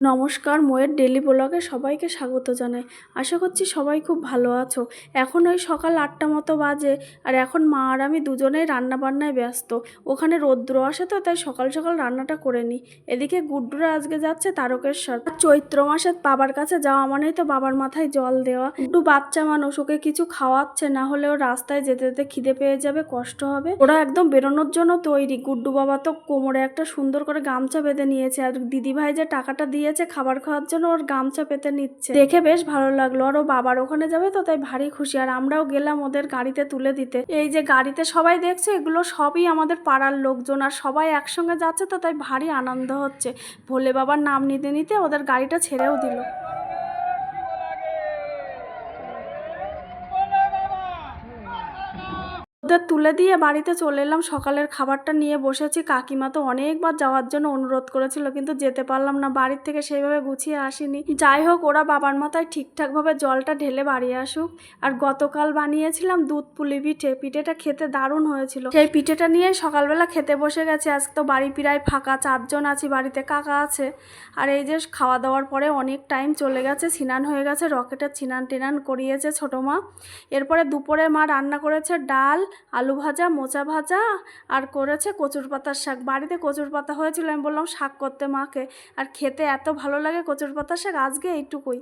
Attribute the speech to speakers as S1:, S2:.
S1: নমস্কার, মোয়ের ডেলি ব্লগে সবাইকে স্বাগত জানাই। আশা করছি সবাই খুব ভালো আছো। এখন ওই সকাল আটটা মতো বাজে আর এখন মা আর আমি দুজনেই রান্না বান্নায় ব্যস্ত। ওখানে রৌদ্র আসে তো, তাই সকাল সকাল রান্নাটা করে নিই। এদিকে গুড্ডুরা আজকে যাচ্ছে তারকেশ্বর। চৈত্র মাসে বাবার কাছে যাওয়া মানেই তো বাবার মাথায় জল দেওয়া। গুড্ডু বাচ্চা মানুষ, ওকে কিছু খাওয়াচ্ছে, না হলে ও রাস্তায় যেতে যেতে খিদে পেয়ে যাবে, কষ্ট হবে। ওরা একদম বেরোনোর জন্য তৈরি। গুড্ডু বাবা তো কোমরে একটা সুন্দর করে গামছা বেঁধে নিয়েছে। আর দিদিভাই যে টাকাটা দিয়েছে খাবার খাওয়ার জন্য, ওর গামছা পেতে নিচ্ছে। দেখে বেশ ভালো লাগল। আর ও বাবার ওখানে যাবে তো, তাই ভারী খুশি। আর আমরাও গেলাম ওদের গাড়িতে তুলে দিতে। এই যে গাড়িতে সবাই দেখছে, এগুলো সবই আমাদের পাড়ার লোকজন। আর সবাই একসঙ্গে যাচ্ছে তো, তাই ভারী আনন্দ হচ্ছে। ভোলে বাবার নাম নিতে নিতে ওদের গাড়িটা ছেড়েও দিল। ওদের তুলে দিয়ে বাড়িতে চলে এলাম। সকালের খাবারটা নিয়ে বসেছি। কাকিমা তো অনেকবার যাওয়ার জন্য অনুরোধ করেছিল, কিন্তু যেতে পারলাম না। বাড়ির থেকে সেইভাবে গুছিয়ে আসিনি। যাই হোক, ওরা বাবার মাথায় ঠিকঠাকভাবে জলটা ঢেলে বাড়ি আসুক। আর গতকাল বানিয়েছিলাম দুধ, পুলি পিঠে পিঠেটা খেতে দারুণ হয়েছিল। সেই পিঠেটা নিয়ে সকালবেলা খেতে বসে গেছে। আজকে তো বাড়ি প্রায় ফাঁকা, চারজন আছি, বাড়িতে কাকা আছে। আর এই যে খাওয়া দাওয়ার পরে অনেক টাইম চলে গেছে, স্নান হয়ে গেছে, রকেটের স্নান টিনান করিয়েছে ছোটো মা। এরপরে দুপুরে মা রান্না করেছে ডাল আলু ভাজা, মোচা ভাজা আর করেছে কচুর পাতার শাক। বাড়িতে কচুর পাতা হয়েছিল, আমি বললাম শাক করতে মাকে। আর খেতে এত ভালো লাগে কচুর পাতার শাক, আজকে এইটুকুই।